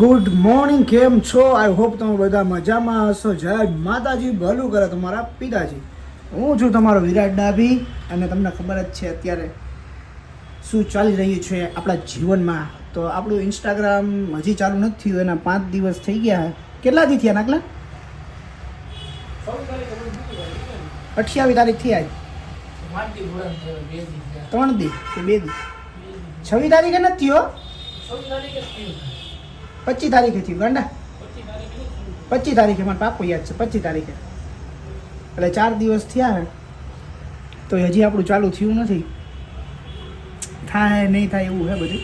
Good morning કેમ છો? I hope તમે બધા મજામાં હશો. જય માતાજી, ભલું કરે તમારા પિતાજી. હું છું તમારો વિરાટ ડાભી અને તમને ખબર જ છે અત્યારે શું ચાલી રહ્યું છે આપણા જીવનમાં. તો આપણું ઇન્સ્ટાગ્રામ હજી ચાલુ નથી થયું, એના પાંચ દિવસ થઈ ગયા કેટલા દી થયા નાકલા અઠ્યાવીસ તારીખ થયા ત્રણ દી કે બે દી. છવ્વીસ તારીખે નથી થયો? પચીસ તારીખે થયું ગાંડા? પચીસ તારીખે મને પાકું યાદ છે પચીસ તારીખે. એટલે ચાર દિવસ થયા હે તો હજી આપણું ચાલુ થયું નથી. થાય નહીં થાય એવું હે બધું.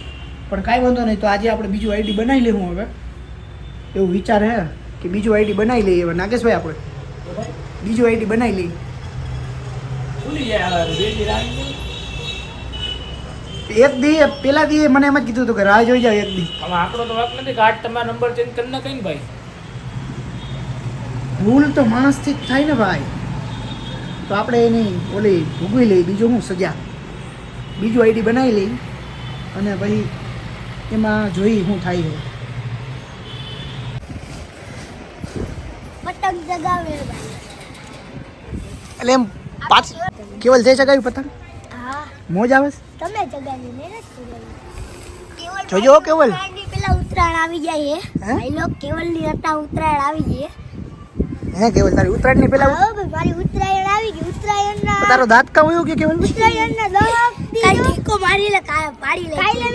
પણ કાંઈ વાંધો નહીં તો આજે આપણે બીજું આઈડી બનાવી લેવું હવે. એવું વિચાર હે કે બીજું આઈડી બનાવી લઈએ હવે નાગેશભાઈ આપણે. બીજું આઈડી બનાવી લઈએ. એક દી પેલા દી મને એમ જ કીધું હતું કે રાહ જોઈ જાવ એક દી. આંકડો તો વાત નથી કે આજ તમારો નંબર ચેન્જ કરી ના ને ભાઈ. ભૂલ તો માણસથી જ થાય ને ભાઈ. તો આપણે એની ઓલી ભોગવી લઈ બીજું હું સજા? બીજું આઈડી બનાવી લઈ અને પછી એમાં જોઈ શું થાય છે. પતંગ જગાવે એટલે એમ પાછ કેવલ જઈ શકાય પતંગ? હા મોજ આવે છે? તમે જગાની મહેનત કરી જોજો કેવલ. પેલા ઉત્તરાયણ આવી જાય હે? ભાઈ લોક કેવલની હતા ઉત્તરાયણ આવી જાય હે. કેવલ તારી ઉત્તરાયણની પેલા હા ભાઈ મારી ઉત્તરાયણ આવી ગઈ ઉત્તરાયણ ના તારો દાંત કા એવું કે કેવલ ઉત્તરાયણ ના દાંત કાઈ ઢીકો મારી લે કા પાડી લે. કાઈ લે?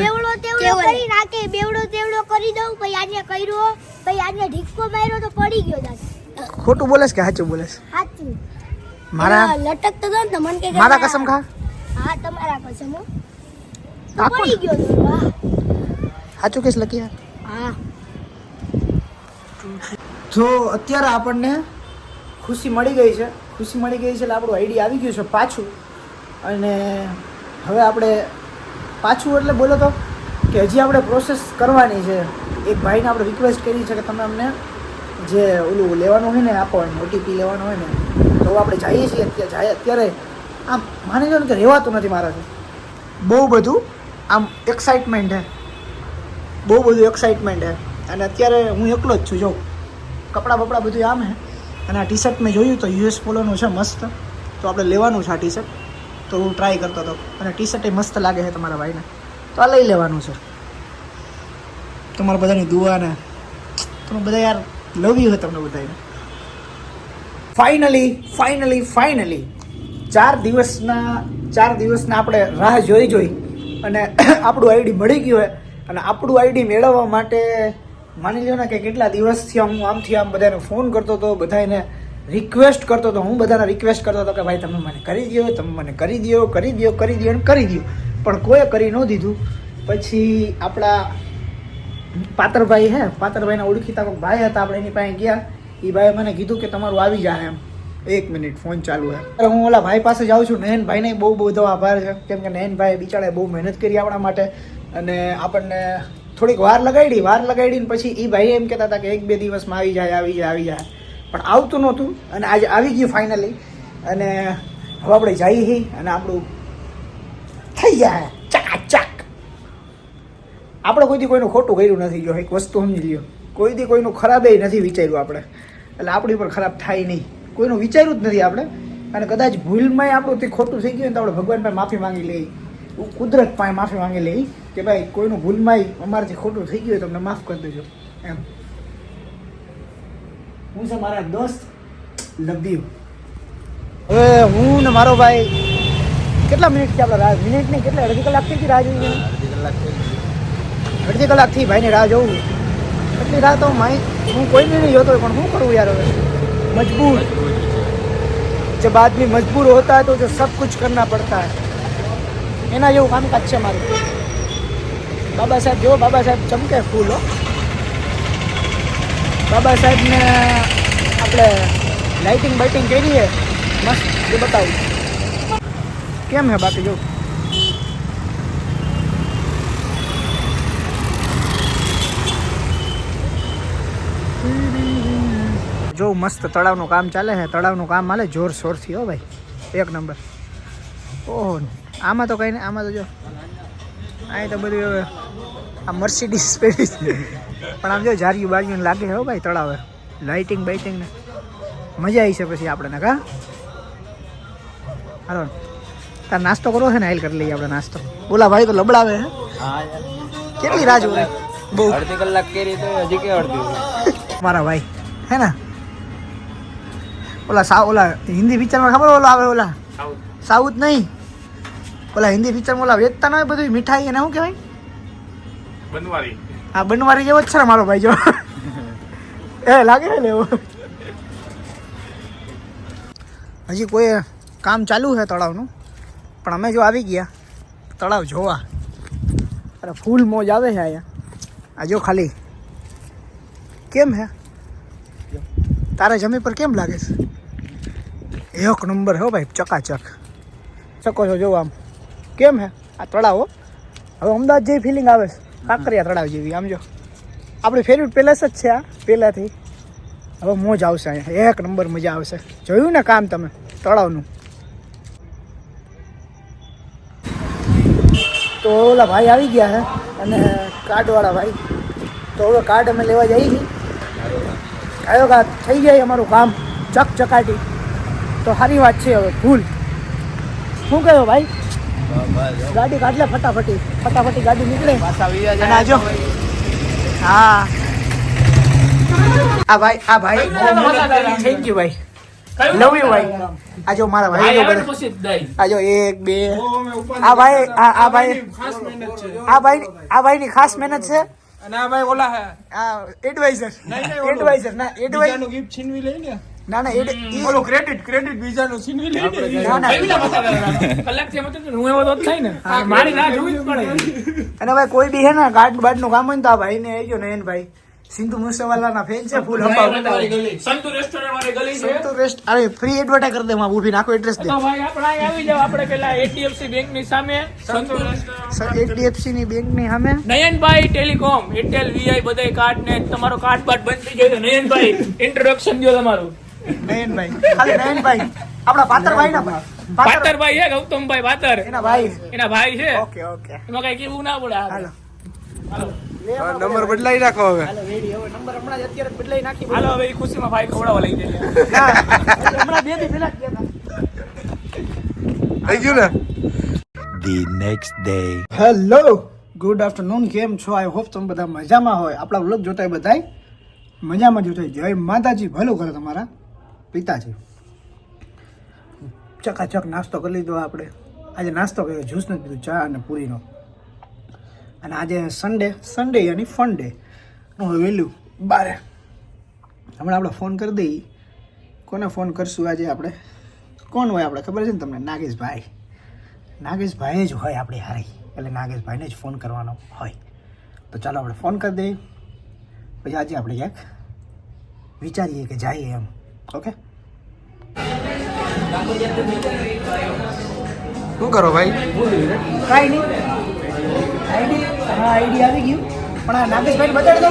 બેવડો તેવડો કરી નાખે બેવડો તેવડો કરી દઉં પછી આને કર્યો પછી આને ઢીકો માર્યો તો પડી ગયો દાંત. ખોટું બોલેસ કે સાચું બોલેસ? સાચું. મારા લટક લટકતો હતો ને તો મને કે મારા કસમ ખા. હા તમારા કસમ હો. તો પડી ગયો તો સાચું કેસ લખી હા. તો અત્યારે આપણને ખુશી મળી ગઈ છે ખુશી મળી ગઈ છે એટલે આપણું આઈડી આવી ગયું છે પાછું. અને હવે આપણે પાછું એટલે બોલો તો કે હજી આપણે પ્રોસેસ કરવાની છે. એક ભાઈને આપણે રિક્વેસ્ટ કરી છે કે તમે અમને જે ઓલું લેવાનું હોય ને આપો એમ ઓટીપી લેવાનું હોય ને તો આપણે જઈએ છીએ અત્યારે જાય અત્યારે માની લો ને કે રહેવાતું નથી મારાથી બહુ બધું આમ એક્સાઇટમેન્ટ છે બહુ બધું એક્સાઇટમેન્ટ છે અને અત્યારે હું એકલો જ છું, જો. કપડાં બપડા બધું આમ હે. અને આ ટી શર્ટ મેં જોયું તો યુએસ પોલોનું છે મસ્ત. તો આપણે લેવાનું છે આ ટી શર્ટ તો હું ટ્રાય કરતો હતો. અને ટી શર્ટ એ મસ્ત લાગે છે તમારા ભાઈને. તો આ લઈ લેવાનું છે. તમારા બધાની દુઆને તમે બધા યાર લવ યુ છે તમને બધાને ફાઇનલી ફાઇનલી ફાઇનલી ચાર દિવસના ચાર દિવસના આપણે રાહ જોઈ જોઈ અને આપણું આઈડી મળી ગયું હોય અને આપણું આઈડી મેળવવા માટે માની લો ને કે કેટલા દિવસથી હું આમથી આમ બધાને ફોન કરતો હતો, બધાને રિક્વેસ્ટ કરતો હતો, હું બધાને રિક્વેસ્ટ કરતો હતો કે ભાઈ તમે મને કરી દો તમે મને કરી દો કરી દો કરી દો અને કરી દો પણ કોઈએ કરી ન દીધું. પછી આપણા પાતરભાઈ હે, પાતરભાઈના ઓળખીતા કોઈ ભાઈ હતા, આપણે એની પાસે ગયા. એ ભાઈએ મને કીધું કે તમારું આવી જાય એમ. એક મિનિટ, ફોન ચાલુ હે. અરે હું ઓલા ભાઈ પાસે જાઉં છું, નયનભાઈને બહુ બધો આભાર છે. કેમ કે નયનભાઈ બિચારાએ બહુ મહેનત કરી આપણા માટે અને આપણને થોડીક વાર લગાડી, વાર લગાડીને પછી એ ભાઈ એમ કહેતા હતા કે એક બે દિવસમાં આવી જાય આવી જાય આવી જાય. પણ આવતું નહોતું અને આજે આવી ગયું ફાઇનલી અને હવે આપણે જઈએ અને આપણું થઈ જાય. ચકાચક. આપણે કોઈથી કોઈનું ખોટું કર્યું નથી, જો એક વસ્તુ સમજી લ્યો. કોઈથી કોઈનું ખરાબ નથી વિચાર્યું આપણે. એટલે આપણી પર ખરાબ થાય નહીં. કોઈનું વિચાર્યું જ નથી આપણે. અને કદાચ ભૂલમાં આપણું તે ખોટું થઈ ગયું તો આપણે ભગવાન પાસે માફી માંગી લઈ કુદરત પાસે માફી માંગી લઈ કે ભાઈ કોઈનું ભૂલમાં અમારાથી ખોટું થઈ ગયું હોય તો અમને માફ કરી દેજો. એમ. હું છે મારા દોસ્ત લવ યુ હવે હું ને મારો ભાઈ કેટલા મિનિટથી આપણે રાહ મિનિટ નહીં કેટલા અડધી કલાકથી જ રાહ જોઈએ અડધી કલાકથી ભાઈને રાહ જોઉં. એટલી રાહ તો હું કોઈ નહીં જોતો પણ શું કરું યાર હવે? મજબૂર. जब आदमी मजबूर होता है तो जो सब कुछ करना पड़ता है એના જેવું કામકાજ છે મારું બાબા સાહેબ જો બાબા સાહેબ ચમકે ફૂલ હો બાબા સાહેબને આપણે લાઇટિંગ બાઇટિંગ કરીએ મસ્ત એ બતાવું કેમ હે બાકી જો જો મસ્ત તળાવનું કામ ચાલે છે તળાવનું કામ હાલે જોર શોરથી હો ભાઈ. એક નંબર. ઓહો આમાં તો કંઈ નહીં આમાં તો જો અહીં તો બધું હવે આ મર્સિડીઝ પેઢી પણ આમ જો જારિયું બારિયું લાગે હો ભાઈ તળાવે. લાઇટિંગ બાઇટિંગ ને. મજા આવી છે પછી આપણે કા? હાલો. તાર નાસ્તો કરવો છે ને હાલ કરી લઈએ આપણે નાસ્તો. ઓલા ભાઈ તો લબડાવે હે. કેટલી રાહ જોવે? બહુ. અડધી કલાક કેરી તો હજી કે અડધી. મારા ભાઈ. હે ને? ઓલા સા ઓલા હિન્દી પિક્ચરમાં ખબર ઓલા આવે ઓલા? સાઉથ. નહીં? ઓલા હિન્દી પિક્ચરમાં ઓલા વેચતા ન હોય બધું મીઠાઈ એને શું કહેવાય? બનવારી. હા બનવારી જેવો જ છે ને મારો ભાઈ જો. એ લાગે ને લેવો હજી કોઈ કામ ચાલુ છે તળાવનું? પણ અમે જો આવી ગયા. તળાવ જોવા. અરે ફૂલ મોજ આવે છે અહીંયા. આ જો ખાલી. કેમ હે તારા જમી પર કેમ લાગે છે? એક નંબર હો ભાઈ, ચકાચક. ચકો છો, જોવો આમ. કેમ હે? આ તળાવ? હો. હવે અમદાવાદ જેવી ફિલિંગ આવે છે. કાંકરિયા તળાવ જેવી, આમ જો. આપણે ફેવરેટ પેલેસ જ છે આ, પહેલાંથી. હવે મોજ આવશે અહીંયા. એક નંબર મજા આવશે. જોયું ને કામ તમે, તળાવનું? તો ઓલા ભાઈ આવી ગયા છે અને કાર્ડવાળા ભાઈ. તો હવે કાર્ડ અમે લેવા જઈએ કા થઈ જાય અમારું કામ ચક ચકાટી તો સારી વાત છે હવે ભૂલ. શું કહ્યું ભાઈ? ગાડી કાઢ લે ફટાફટી. ફટાફટી ગાડી નીકળે. આજો હા. આ ભાઈ આ ભાઈ. થેન્ક યુ ભાઈ લવ યુ ભાઈ આ જો મારા ભાઈ આ જો એક બે. આ ભાઈ આ આ ભાઈ આ ભાઈ આ ભાઈની ખાસ મહેનત છે? અને ભાઈ ઓલા આ એડવાઇઝર એડવાઇઝર ના એડવાઇઝર ગિફ્ટ છીનવી ના? ના એડ ઓલો ક્રેડિટ ક્રેડિટ બીજાનું છીનવી લઈને ના? ના કલાકથી મતલબ હું એવો તો થાય ને. મારી રાહ જોવી જ પડે. અને ભાઈ કોઈ બી હે ને ગાર્ડ બાર્ડનું કામ હોય ને તો આ ભાઈ ને ગયો ને ભાઈ. સિંધુ મુસેવાલાના ફેન છે ફૂલ હંપાવ સંતુ રેસ્ટોરન્ટ વાળી ગલી છે. સંતુ રેસ્ટ અરે ફ્રી એડવર્ટાઈઝ કરી દે માં ઊભી નાખો એડ્રેસ દે. તો ભાઈ આપણે અહીં આવી જાવ આપણે પેલા એચડીએફસી બેંકની સામે. સંતુ રેસ્ટોરન્ટ એચડીએફસી ની બેંકની સામે. નયનભાઈ ટેલિકોમ એરટેલ વીઆઈ બધાય કાર્ડ ને તમારો કાર્ડ બાર્ડ બંધ થઈ જાય તો નયનભાઈ ઇન્ટ્રોડક્શન દો તમારું. નયનભાઈ ખાલી નયનભાઈ. આપણા પાતરભાઈ ના ભાઈ. પાતરભાઈ છે ગૌતમભાઈ પાતર. એના ભાઈ એના ભાઈ છે. Okay okay. એમાં કઈ કેવું ના પડે હાલો. હાલો. નંબર બદલાઈ નાખો હવે. નંબર હમણાં જ અત્યારે બદલાઈ નાખી હાલો હવે ખુશીમાં ભાઈ ખવડાવવા લઈ જઈએ. હમણાં બે દી પહેલા જ ગયા હતા થઈ ગયું ને? The next day hello good afternoon કેમ છો? આઈ હોપ તમે બધા મજામાં હોય. આપણા વ્લોગ જોતા હોય બધાય. મજામાં જોતા હોય. જય માતાજી. ભલું કરે તમારા પિતાજી. ચકાચક નાસ્તો કરી લીધો આપણે. આજે નાસ્તો કર્યો જ્યુસ નથી પીધું ચા અને પૂરીનો. અને આજે સન્ડે સન્ડે યાની ફન ડે વહેલું, બારે. હમણાં આપણે ફોન કરી દઈએ. કોને ફોન કરશું આજે આપણે? કોણ હોય આપણે? ખબર છે ને તમને? નાગેશભાઈ. નાગેશભાઈ જ હોય આપણી હારે. એટલે નાગેશભાઈને જ ફોન કરવાનો હોય. તો ચાલો આપણે ફોન કરી દઈએ. પછી આજે આપણે ક્યાંક વિચારીએ કે જઈએ એમ. ઓકે શું કરો ભાઈ? કાંઈ નહીં. આઈડી હા આઈડી આવી ગયું. પણ આ નાગેશભાઈ બતાડી દો.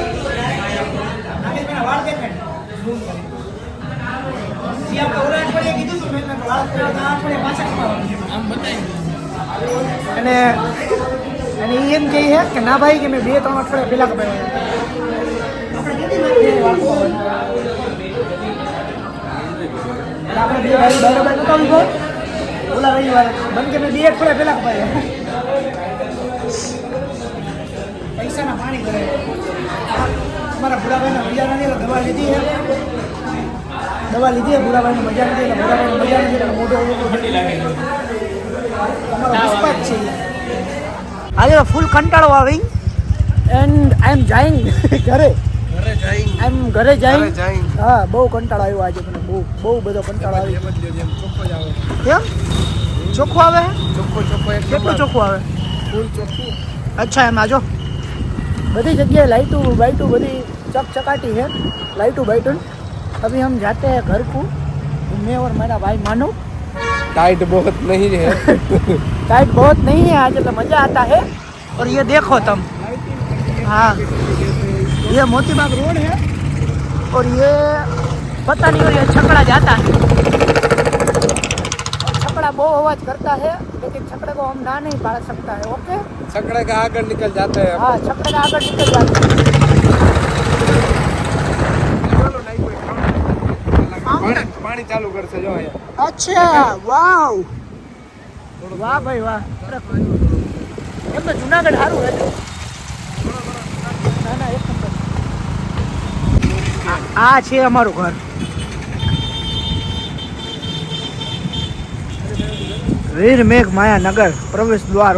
વાળ અને અને એમ કહે છે કે ના ભાઈ કે મેં બે ત્રણ અઠવાડિયા પહેલા કપાવ્યા આપણે બે ભાઈ બરાબર ઓલા રવિવારે. મને કે મેં બે અઠવાડિયા પહેલા કપાવ્યા પૈસાના પાણી કરે અમારા ભૂરાભાઈના મજાની દવા લીધી દવા લીધી છે ભૂરાભાઈને મજા નથી એટલે ભૂરાભાઈને મજા નથી એટલે મોટો ઠંડી લાગે અમારો છે. આજે ફૂલ કંટાળો આવી. એન્ડ આઈ એમ જાઈંગ ઘરે? એમ ઘરે જાય હા બહુ કંટાળો આવ્યો આજે મને. બહુ બહુ બધો કંટાળો આવ્યો. કેમ? ચોખ્ખો આવે? ચોખ્ખો ચોખ્ખો કેટલું ચોખ્ખું આવે? ફૂલ ચોખ્ખું. અચ્છા એમ આજો बड़ी जगह लाइटू वाइटू बड़ी चकचकाटी है। लाइटू बाइटू अभी हम जाते हैं घर को मैं और मेरा भाई मानो। टाइट बहुत नहीं है। टाइट बहुत नहीं है आज तो मज़ा आता है। और ये देखो तुम। हाँ। ये मोतीबाग रोड है। और ये पता नहीं और ये छकड़ा जाता है। छकड़ा बहुत आवाज करता है लेकिन छकड़े को हम ना नहीं पाल सकता है ओके छकड़े का आगे निकल जाते हैं हाँ छकड़े का आगे निकल जाते हैं પાણી ચાલુ કરશે જો અહીંયા અચ્છા વાવ વાહ ભાઈ વાહ એમ તો જુનાગઢ સારું હે ના ના એક નંબર આ છે અમારું ઘર વીર મેઘ માયાનગર પ્રવેશ દ્વાર